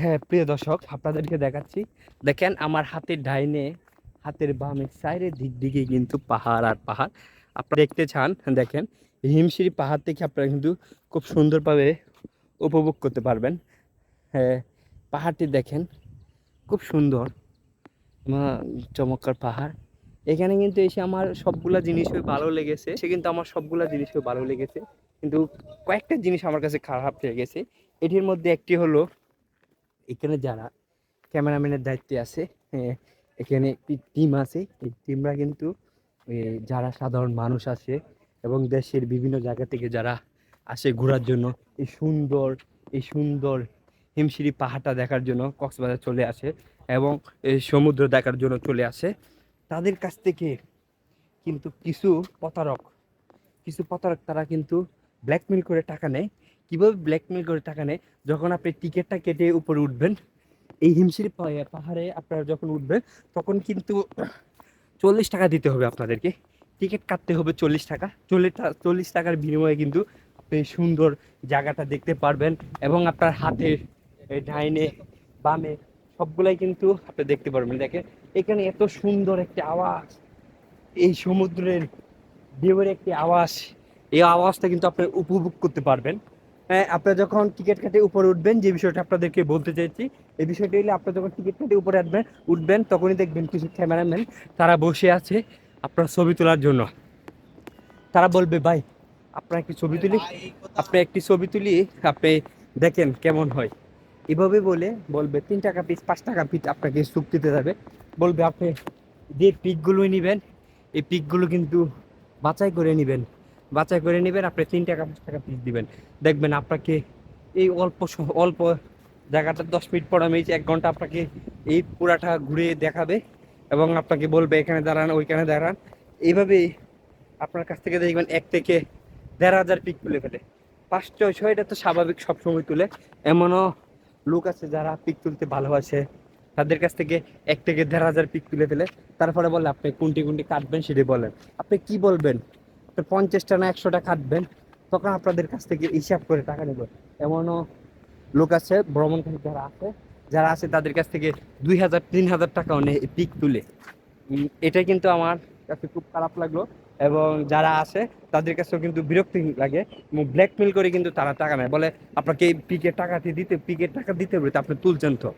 হ্যাঁ প্রিয় দর্শক, আপনাদেরকে দেখাচ্ছি। দেখেন, আমার হাতের ডাইনে, হাতের বামে সাইডের দিক দিকে কিন্তু পাহাড় আর পাহাড়। আপনারা দেখতে চান, দেখেন, হিমশিরি পাহাড় থেকে আপনারা কিন্তু খুব সুন্দরভাবে উপভোগ করতে পারবেন। হ্যাঁ পাহাড়টি দেখেন, খুব সুন্দর। চমৎকার পাহাড়। এখানে কিন্তু এসে আমার সবগুলা জিনিসই ভালো লেগেছে। সে কিন্তু আমার সবগুলা জিনিসই ভালো লেগেছে। কিন্তু কয়েকটা জিনিস আমার কাছে খারাপ লেগেছে। এটির মধ্যে একটি হলো এখানে যারা ক্যামেরাম্যানের দায়িত্বে আছে এখানে একটি টিম আছে, এই টিমরা কিন্তু যারা সাধারণ মানুষ আসে এবং দেশের বিভিন্ন জায়গা থেকে যারা আসে ঘোরার জন্য, এই সুন্দর এই সুন্দর হিমশিরি পাহাড়টা দেখার জন্য কক্সবাজার চলে আসে এবং এই সমুদ্র দেখার জন্য চলে আসে। তাদের কাছ থেকে কিন্তু কিছু প্রতারক কিছু প্রতারক তারা কিন্তু ব্ল্যাকমেল করে টাকা নেয়। কীভাবে ব্ল্যাকমেল করে টাকা নেয়, যখন আপনি টিকিটটা কেটে উপরে উঠবেন, এই হিমশিরি পাহাড়ে আপনারা যখন উঠবেন, তখন কিন্তু চল্লিশ টাকা দিতে হবে আপনাদেরকে। টিকিট কাটতে হবে চল্লিশ টাকা। চল্লিশ চল্লিশ টাকার বিনিময়ে কিন্তু আপনি সুন্দর জায়গাটা দেখতে পারবেন এবং আপনার হাতের ডাইনে, বামে সবগুলাই কিন্তু আপনি দেখতে পারবেন। দেখেন, এখানে এত সুন্দর একটি আওয়াজ। এই সমুদ্রের ঢেউয়ের একটি আওয়াজ। এই আওয়াজটা কিন্তু আপনি উপভোগ করতে পারবেন। আপনারা যখন টিকিট কাটে উপরে উঠবেন, যে বিষয়টা আপনাদেরকে বলতে চাইছি, এই বিষয়টা হলে আপনারা যখন টিকিট কাটে উপরে আসবেন, উঠবেন, তখনই দেখবেন কিছু ক্যামেরাম্যান তারা বসে আছে আপনার ছবি তোলার জন্য। তারা বলবে, ভাই, আপনার একটি ছবি তুলি, আপনি একটি ছবি তুলি, আপনি দেখেন কেমন হয়। এভাবে বলে বলবে, তিন টাকা পিস পাঁচ টাকা পিস আপনাকে চুক্তিতে যাবে। বলবে, আপনি যে পিকগুলোই নেবেন, এই পিকগুলো কিন্তু বাছাই করে নেবেন। বাছাই করে নেবেন, আপনি তিন টাকা, পাঁচ টাকা পিস দিবেন। দেখবেন আপনাকে এই অল্প অল্প জায়গাটা দশ মিনিট পর আমি এক ঘণ্টা আপনাকে এই পুরাটা ঘুরে দেখাবে এবং আপনাকে বলবে, এখানে দাঁড়ান, ওইখানে দাঁড়ান। এইভাবে আপনার কাছ থেকে দেখবেন এক থেকে দেড় হাজার পিক তুলে ফেলে। পাঁচ ছয়শো এটা তো স্বাভাবিক সবসময় তুলে। এমনও লোক আছে যারা পিক তুলতে ভালোবাসে। তাদের কাছ থেকে এক থেকে দেড় হাজার পিক তুলে ফেলে। তারপরে বলে, আপনি কোনটি কোনটি কাটবেন সেটি বলেন। আপনি কি বলবেন? আপনি পঞ্চাশটা না একশোটা কাটবেন তখন আপনাদের কাছ থেকে হিসাব করে টাকা নেব। এমনও লোক আছে ভ্রমণকারী যারা আছে যারা আছে তাদের কাছ থেকে দুই হাজার তিন হাজার টাকাও নেয় পিক তুলে। উম, এটা কিন্তু আমার কাছে খুব খারাপ লাগল এবং যারা আছে তাদের কাছেও কিন্তু বিরক্তি লাগে এবং ব্ল্যাকমেল করে কিন্তু তারা টাকা নেয়। বলে আপনাকে এই পিকের টাকা দিতে পিকের টাকা দিতে হবে আপনি তুলছেন তো।